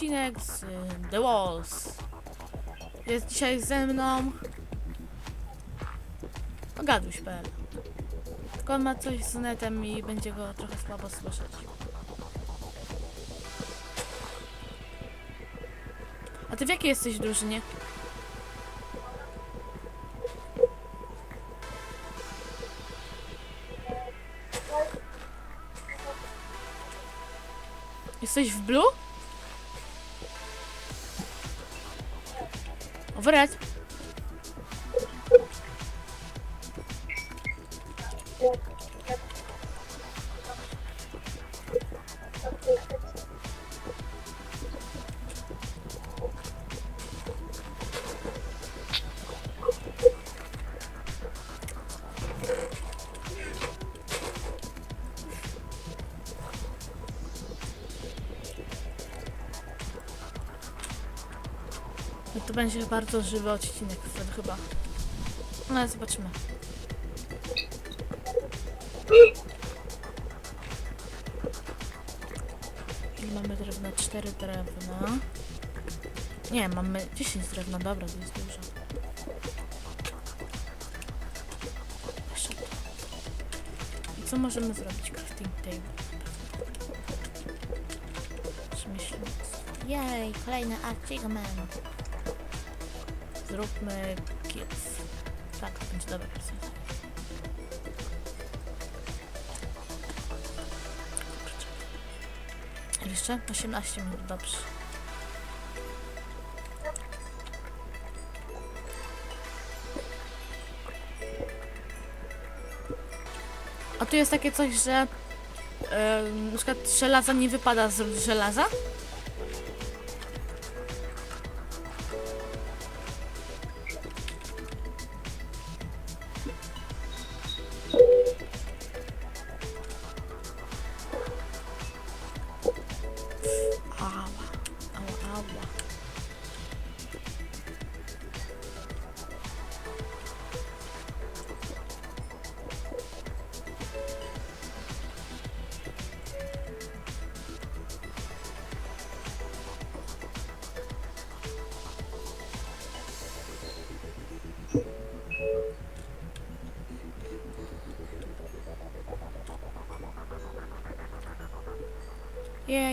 odcinek z y, The Walls. Jest dzisiaj ze mną Gaduś.pl. Tylko on ma coś z netem i będzie go trochę słabo słyszeć. A ty w jakiej jesteś drużynie? Jesteś w blue? W będzie bardzo żywy odcinek wtedy chyba. No ale zobaczymy. Ile mamy drewna? 4 drewna. Nie, mamy 10 drewna, dobra, to jest dużo. Co możemy zrobić? Crafting table. Przemyślmy. Jej, kolejny achievement. Zróbmy kills. Tak, to będzie dobre. Kurczę. Jeszcze 18 minut, dobrze. A tu jest takie coś, że yy, na przykład żelaza nie wypada z żelaza.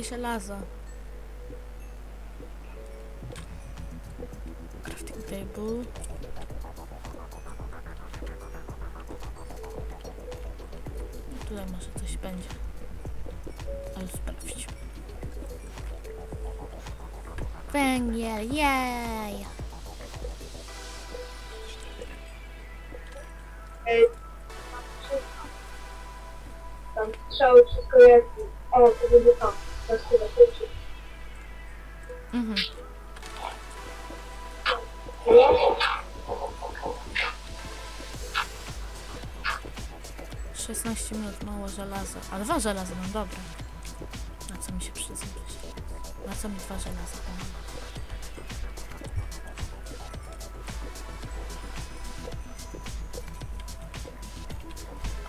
Jej, żelazo. Crafting table. Tutaj może coś będzie. Ale sprawdź. Węgiel, jej! Ej, tam strzały, wszystko jest. O, to będzie to. Mhm. 16 minut, mało żelaza. A dwa żelaza mam, dobra. Na co mi się przyda? Na co mi dwa żelaza?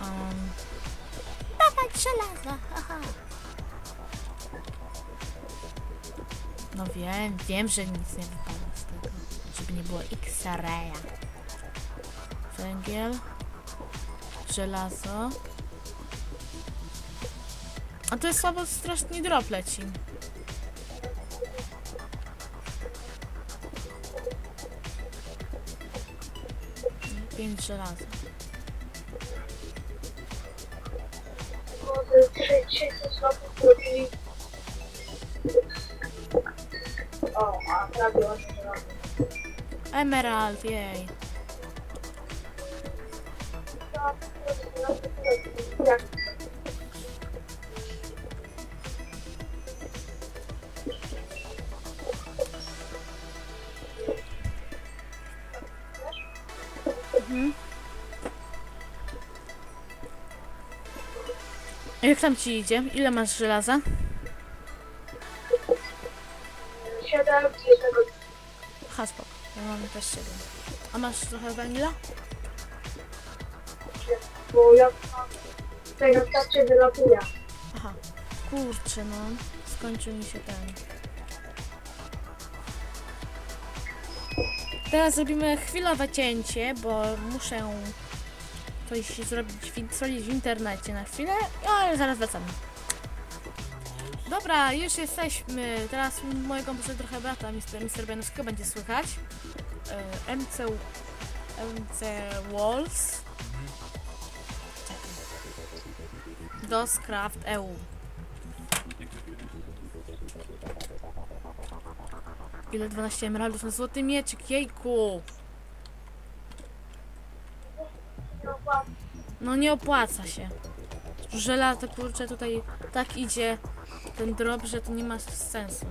Um. Dawać żelaza, haha. No wiem, wiem, że nic nie wypada z tego. Żeby nie było X-raya. Węgiel. Żelazo. A to jest słabo, strasznie drop leci. Pięć żelaza. Emerald, jej. Mhm. Jak tam ci idzie? Ile masz żelaza? Też 7. A masz trochę węgla? bo ja tego w trakcie wylatuje. Aha. Kurczę, no. skończył mi się ten. Teraz zrobimy chwilowe cięcie, bo muszę coś zrobić, w- w internecie na chwilę, ale zaraz wracamy. Dobra, już jesteśmy. Teraz mojego komputer trochę brata, Mr. Mr. Bianuskiego będzie słychać. E, MC, MC Walls. Czekaj. Doscraft EU. Ile 12 emeraldów na złoty mieczyk, jejku! No nie opłaca się. Żelazo, kurczę, tutaj tak idzie ten drop, że to nie ma sensu.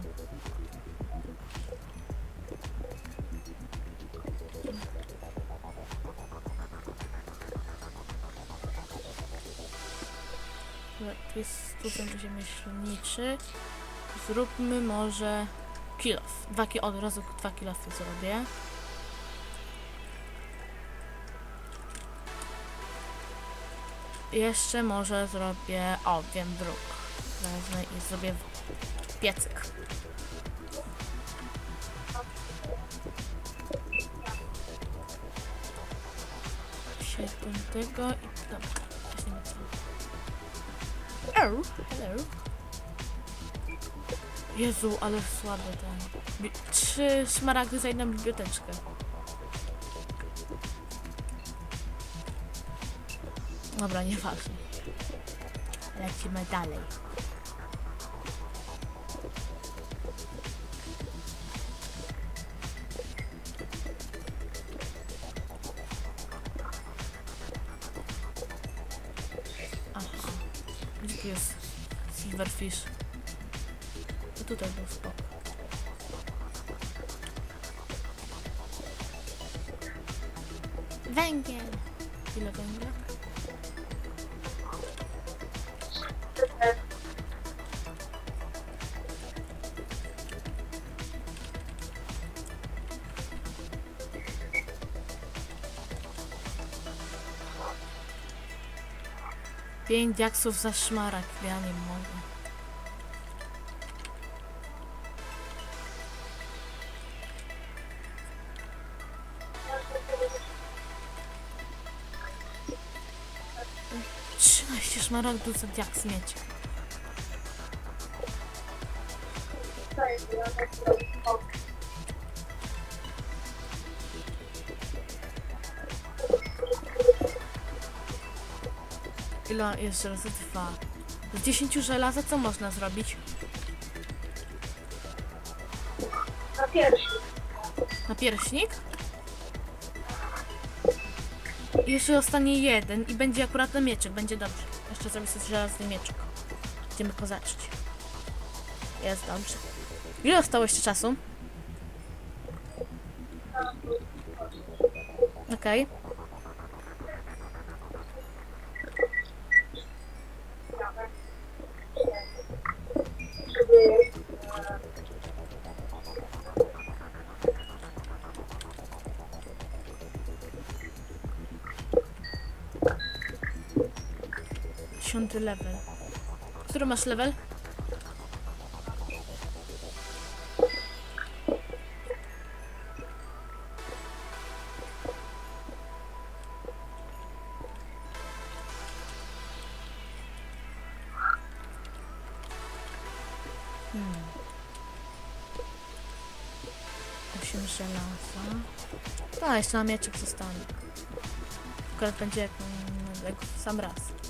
Jest tu ten rzemieślniczy. Zróbmy może kilof. Dwa ki od razu dwa kilofy zrobię. Jeszcze może zrobię, o wiem, druk. Wezmę i zrobię piecyk. Siedem tego i Oh, hello. Jezu, ale słaby ten. Bi- Trzy szmaragdy za jedną biblioteczkę. Dobra, nieważne. Lecimy dalej. 5 diaksów za szmarak, ja nie mogę. Trzynaście szmaragdów za diaks mieć. Ile jeszcze raz? Dwa. Z 10 żelaza co można zrobić? Na pierwszy. Na pierśnik? I Jeszcze zostanie jeden i będzie akurat na mieczek, będzie dobrze. Jeszcze zrobię sobie żelazny mieczek. Będziemy kozaczyć. Jest dobrze. Ile zostało jeszcze czasu? Okej. Dziesiąty level. Który masz level? Hmm. Osiem żelaza. A, jeszcze na mieczek zostanie. Akurat będzie jak, jak sam raz.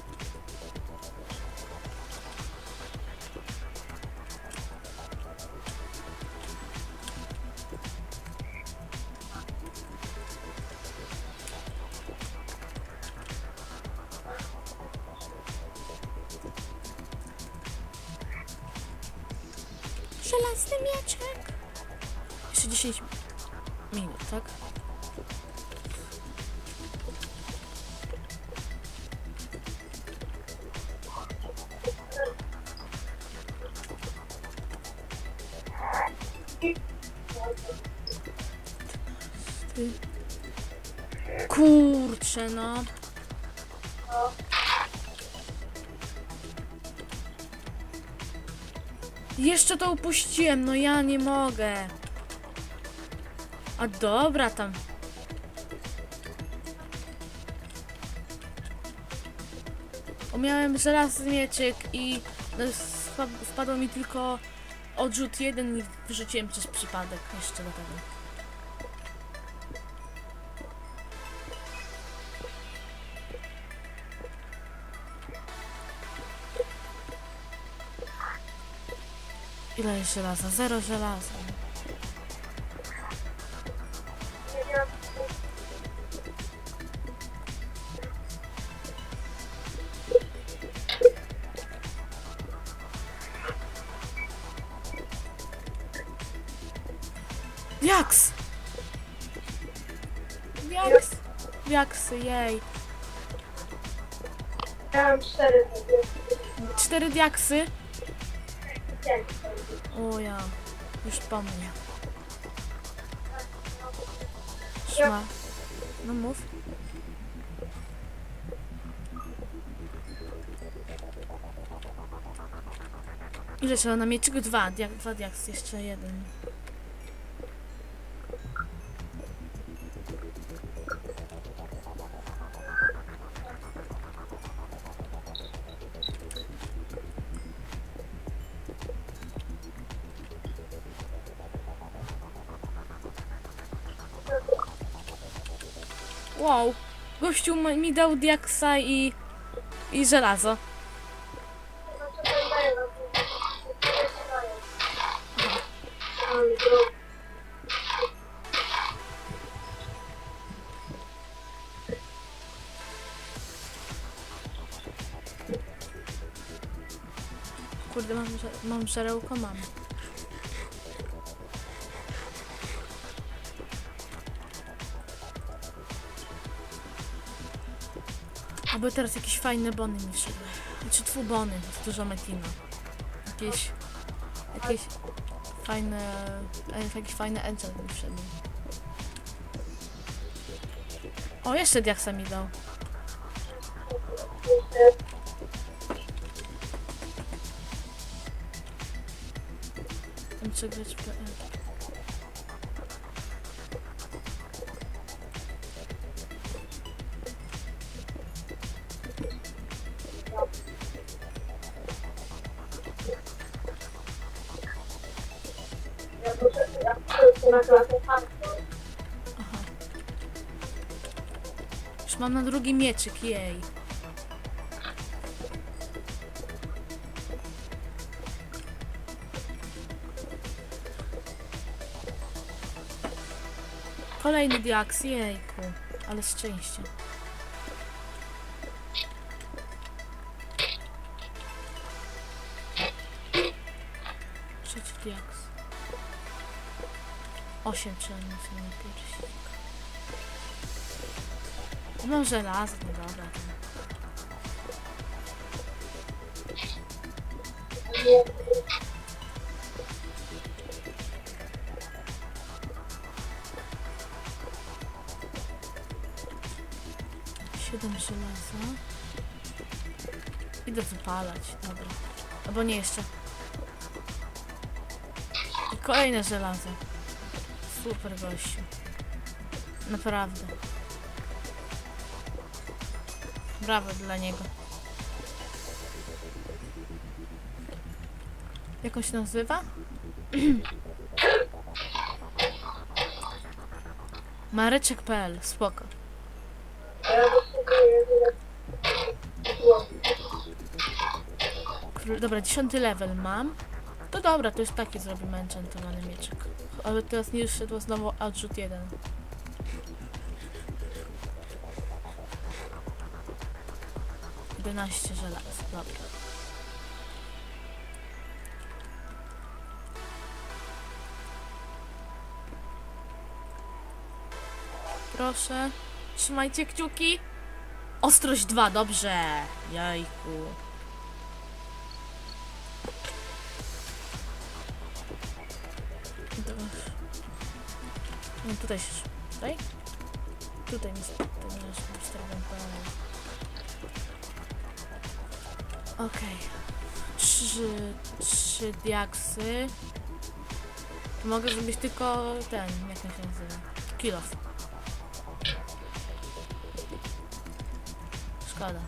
Żelazny mieczek. Jeszcze 10 minut, tak? Kurczę, no. Jeszcze to upuściłem, no ja nie mogę. A dobra tam. O, miałem żelazny mieczyk i no, wpadło mi tylko odrzut jeden i wyrzuciłem przez przypadek jeszcze do tego. Ile jest żelaza? Zero żelaza. Diaks! Diaks! Diaksy, jej. ja mam cztery. Cztery diaksy? O ja, już po mnie. Szma. No mów. Ile trzeba na mieczyku? Dwa, dwa diaksy, jeszcze jeden. Wow, gościu mi dał diaksa i, i żelazo. Kurde, mam, mam żarełko, mam. Aby teraz jakieś fajne bony mi wszedły. Znaczy tfu bony, to dużo metina. Jakieś... Jakieś fajne... e, Jakiś fajny enchant mi wszedł. O, jeszcze diaksa mi dał. Jeszcze mam na drugi mieczyk, jej. Kolejny diaks, jejku. Ale szczęście. Trzeci diaks. Osiem trzeba mieć na piersi. No żelazny, dobra. Siedem żelaza. Idę wypalać, dobra. Albo nie jeszcze. I kolejne żelazo. Super gościu. Naprawdę. Brawo dla niego. Jak on się nazywa? Mareczek.pl, spoko. dobra, dziesiąty level mam. To dobra, to już taki zrobimy enchantowany mieczyk. Ale teraz nie szedł znowu odrzut jeden. Jedenaście żelaz, dobra. Proszę, trzymajcie kciuki. Ostrość 2, dobrze. Jajku. No tutaj się... Tutaj? Tutaj mi to Okej. Trz- trzy, trzy diaksy, to mogę zrobić tylko ten, jak on się nazywa? Kill off. Szkoda.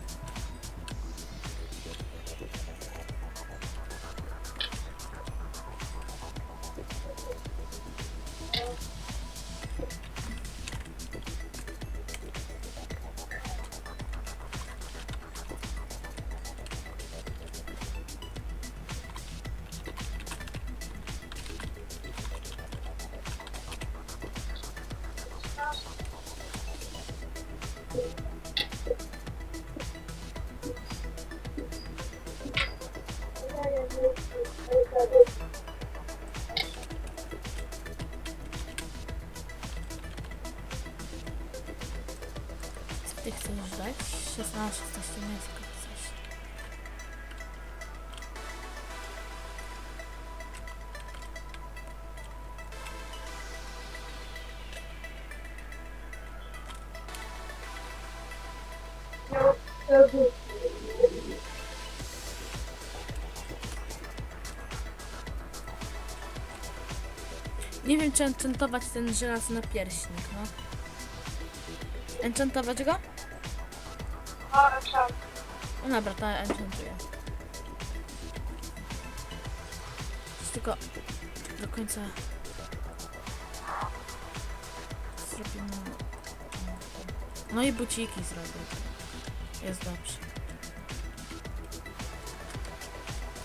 No. Nie wiem, czy enchantować ten żelazny pierśnik, no. Enchantować go? A, czas. No dobra, to enchantuję. Tylko do końca zrobimy... No i buciki zrobię. Jest dobrze.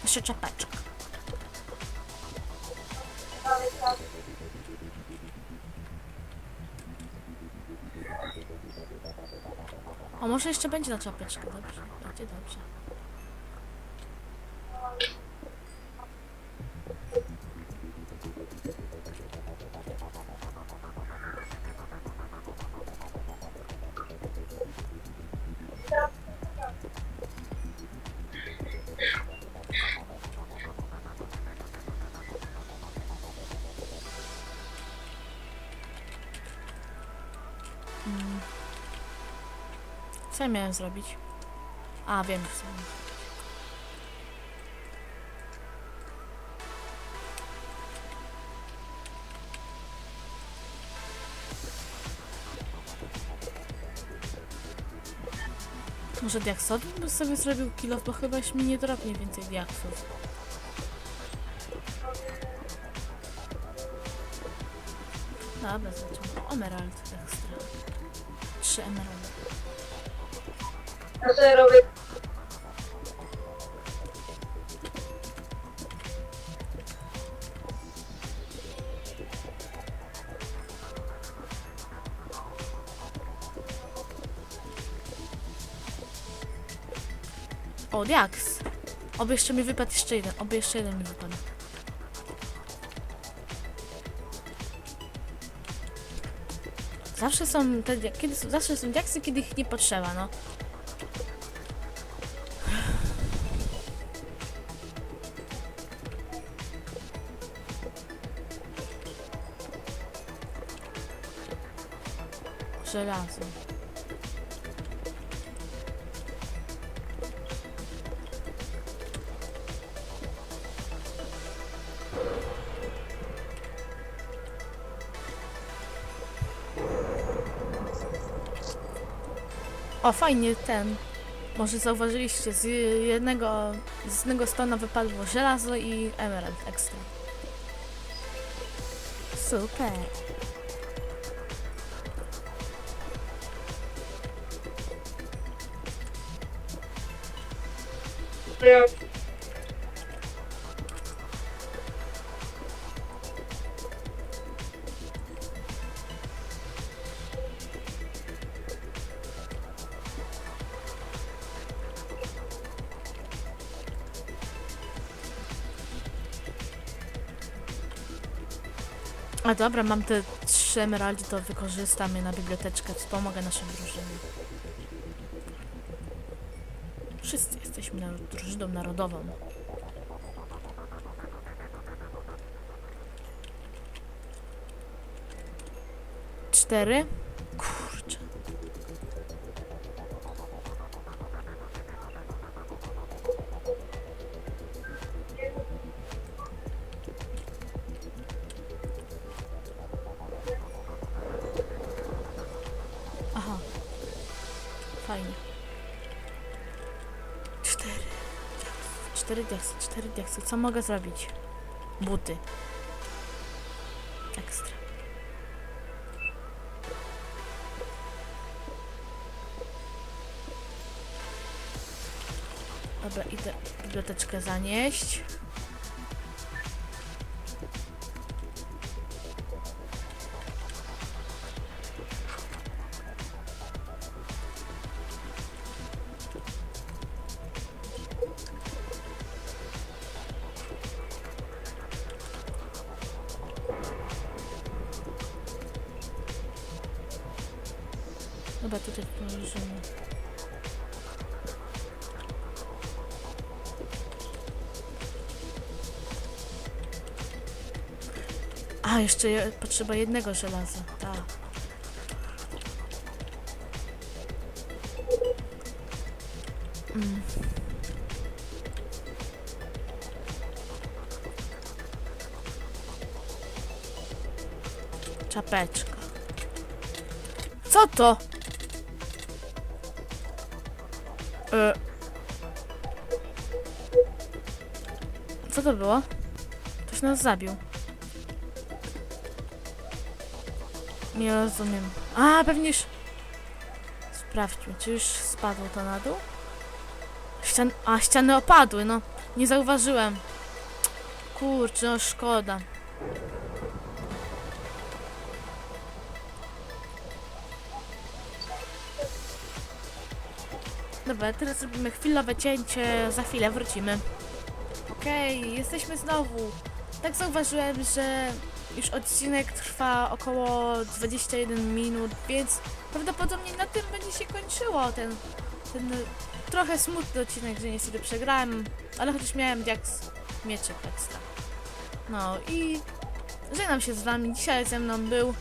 Jeszcze czapeczka. O, może jeszcze będzie na czapeczkę, dobrze. Będzie dobrze. Co ja miałem zrobić? A, wiem co. miałem zrobić. Może diaksowym by sobie zrobił kilo, bo chyba już mi nie drobnie więcej diaksów. Dobra, zobaczymy. Emerald ekstra. Trzy emeraldy. Robię. O, diaks. Oby jeszcze mi wypadł jeszcze jeden. Oby jeszcze jeden mi wypadł. Zawsze są te, kiedy, zawsze są diaksy, kiedy ich nie potrzeba, no. Żelazo. O, fajnie ten. Może zauważyliście, z jednego, z jednego stona wypadło żelazo i emerald ekstra. Super. A dobra, mam te trzy emeraldy, to wykorzystam je na biblioteczkę, wspomogę naszą drużynę. Wszyscy jesteśmy drużyną narodową. Cztery? Diaksy, Cztery diaksy, cztery diaksy. Co mogę zrobić? Buty. Ekstra. Dobra, idę biblioteczkę zanieść. A, jeszcze je, potrzeba jednego żelaza. Tak. Mm. Czapeczka. Co to? E. Co to było? Ktoś nas zabił. Nie rozumiem. A, pewnie już... Sprawdźmy, czy już spadło to na dół? Ścian... A, ściany opadły, no. Nie zauważyłem. Kurczę, no szkoda. Dobra, teraz robimy chwilowe cięcie, za chwilę wrócimy. Okej, jesteśmy znowu. Tak zauważyłem, że już odcinek trwa około 21 minut, więc prawdopodobnie na tym będzie się kończyło ten, ten trochę smutny odcinek, że niestety przegrałem, ale chociaż miałem diaks mieczyk ekstra. No i żegnam się z wami. Dzisiaj ze mną był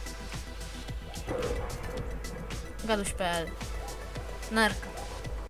Gaduś.pl Narka.